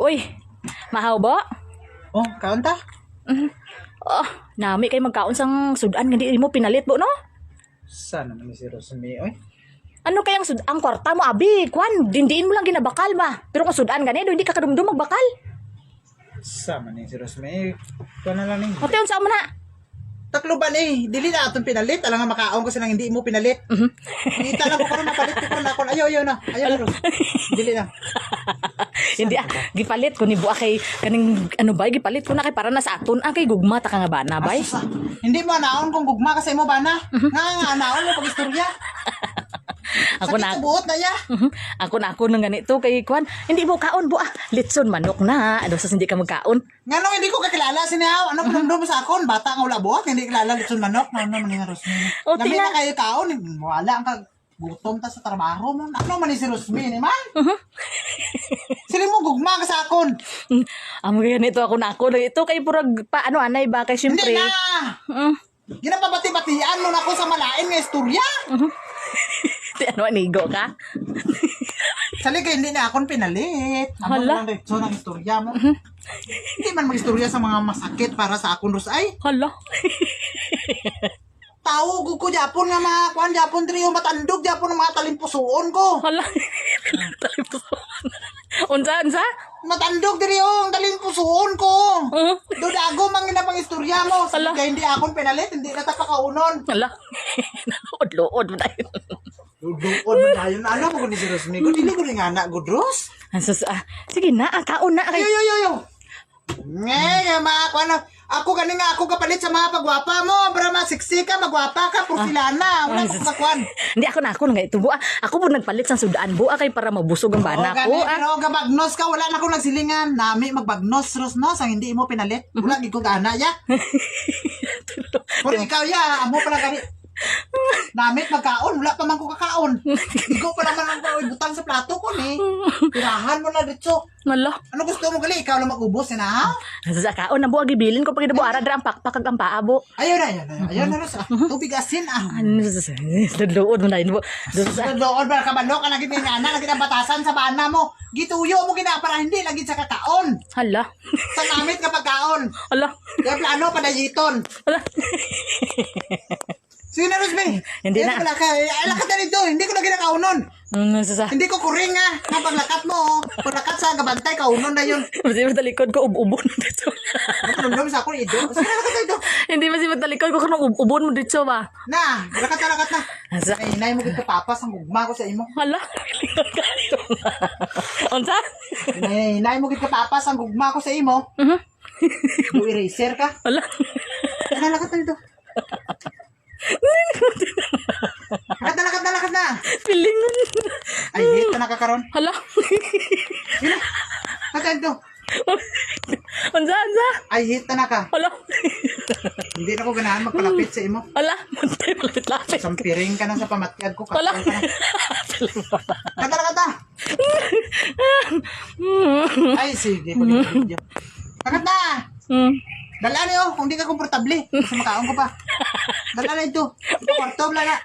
Uy, mahaw ba? Oh, kaon ta? Oh, nami kay magkaon sang sudan nga di mo pinalit bo no? Sana naman si Rosmi, oy. Ano kayang sud ang kwarta mo abi? Kwan, dindiin mo lang ginabakal ba? Pero kung sudan gani, hindi ka kadumdum magbakal. Sama ni si Rosmi. Kuha na lang ni. Hote unsa mo na? Taklo ba ni? Dili na atong pinalit. Alam nga makaon ko sa nang hindi mo pinalit. Kita lang ko karon mapalit ko karon ako. Ayaw, ayaw na. Ayaw na. Dili na. hindi ah, gipalit ko ni bua kay kaning ano bay gipalit ko na kay para na sa aton ah kay gugma ta ka nga bana bay. Asa? Hindi mo naon kung gugma ka sa imo bana. Nga nga naon mo pag istorya. Ako na buot na ya. Ako na ako nang ganito kay kwan. Hindi mo kaon bua. Litson manok na. Ano sa hindi ka magkaon? Nga nung hindi ko kakilala si Niaw. Ano pa mo sa akon? Bata nga wala buhat. Hindi kilala litson manok. Ano naman ni Rosmi? O, Lami tingnan. na kayo kaon. Wala ang kag gutom ta sa trabaho mo. Ano man ni si Rosmi ni man? Sili mo gugma ka sa akon. Mm, Amo kaya nito ako na ako ito kay purag pa ano anay ba kay Hindi syempre. na! Mm. Ginapabati-batian mo na ako sa malain nga istorya. Di ano anigo ka? Sali ka hindi na akong pinalit. Amo Hala. lang dito ng istorya mo. hindi man mag-istorya sa mga masakit para sa akon Rosay. Hala. Tao ko Japon nga mga kuan Japon diri yung matandog Japon ng mga talimpusuon ko. Hala. unsa unsa? Matandog diri yung talimpusuon ko. Uh, Dodago mang ina pang istorya mo. Hala. hindi akong pinalit, hindi na ta pakaunon. hala. Luod-luod mo tayo. Duduon mo na yun. Alam ko ni si Rosmi. Kung dili ko rin nga na, good Ros. Sus, ah, sige na, ah, kaon na. Ayo, Kay, yo, yo, yo. Nga, mga kuan Ako gani nga ako kapalit sa mga pagwapa mo. Para masiksi ka, magwapa ka, porsilana. Wala ko sa kuan. hindi ako na ako nga ito bua. Ako po nagpalit sa sudan bua kay para mabusog ang bana Oo, ko. Ah. pero gabagnos ka, wala na akong nagsilingan. Nami magbagnos, Ros, no? Sang hindi mo pinalit. Wala, gid ko gana, ya. Pero ikaw, ya, amo pala gani. Namit magkaon, wala pa man ko kakaon. Ikaw pa naman ang butang sa plato ko ni. Tirahan mo na dito. Hala. Ano gusto mo gali? Ikaw lang mag-ubos, eh, na? Sus, ah, kaon na bua gibilin ko pag idabu ara dra ang pakpak ang paabo. Ayun na, ayun na, ayun na, Ros. ah. Tubig asin, ah. Ano luod mo na ah. Sa doon ba kabalo ka lagi ni nana lagi na batasan sa bana mo. Gituyo mo gina para hindi lagi sa kakaon. Hala. Sa namit nga pagkaon. Hala. Kaya plano padayiton. Hala. Sige na Rosby. Hindi na. Wala ka. Ay, lakat na dito. Hindi ko na ginakaunon. Ano ah. Hindi ko kuring nga. Nga paglakat mo. oh. Paglakat sa gabantay, kaunon na yun. Kasi sa likod ko ub-ubon mo dito. Matulog sa ako ito. Sige na, lakat na dito. Hindi ba si likod ko kanang ub-ubon mo dito ba? Na, lakat na, lakat na. Asa. Ay, inay mo kita papas ang gugma ko sa imo. Hala. Unsa? Inay, inay mo kita papas ang gugma ko sa imo. Do eraser ka. Hala. Ano, lakat na dito. Lakat na, lakat na, lakat na. Pilingon. Ay, hate na nakakaroon. Hala. Yun na. Lakat dito. Unsa, unsa? Ay, hate na naka. Hala. Hindi na ko ganahan magpalapit sa imo. Hala. Muntay malapit-lapit. Sampiring ka na sa pamatyag ko. Hala. Ka na. Kata na. Ay, sige. Kakat na. Hmm. Dala niyo, kung di ka komportable. Kasi makaon ko pa. Dala na ito. Ito kwarto, wala na.